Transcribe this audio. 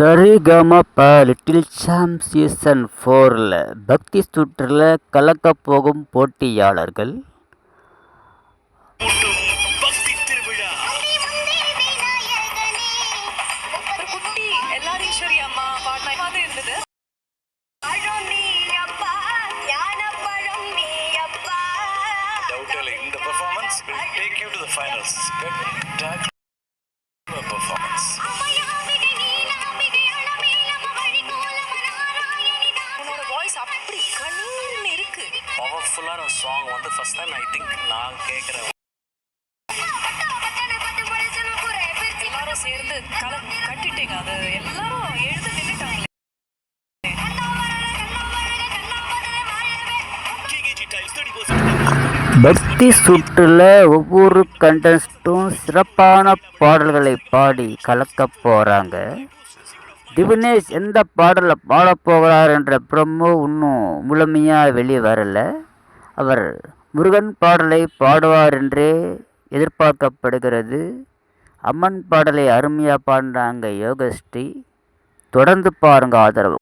சரிகமப little champ season ஃபோரில் பக்தி சுற்றில் கலக்கப் போகும் போட்டியாளர்கள். இந்த will take you to the finals. Voice அப்படி கண்ணு இருக்கு. பவர்ஃபுல்லான சாங் வந்து ஃபர்ஸ்ட் டைம் ஐ திங்க் நான் கேட்குறேன் எல்லாரும் சேர்ந்து கல கட்டிட்டீங்க. அது எல்லாரும் எழுந்து நின்றுட்டாங்களே பக்தி சுற்றில் ஒவ்வொரு கண்டஸ்டும் சிறப்பான பாடல்களை பாடி கலக்கப் போகிறாங்க திவினேஷ் எந்த பாடலை பாடப் போகிறார் என்ற ப்ரமோ இன்னும் முழுமையாக வெளியே வரல. அவர் முருகன் பாடலை பாடுவார் என்றே எதிர்பார்க்கப்படுகிறது. அம்மன் பாடலை அருமையாக பாடினாங்க யோகஸ்ரீ. தொடர்ந்து பாருங்க ஆதரவு.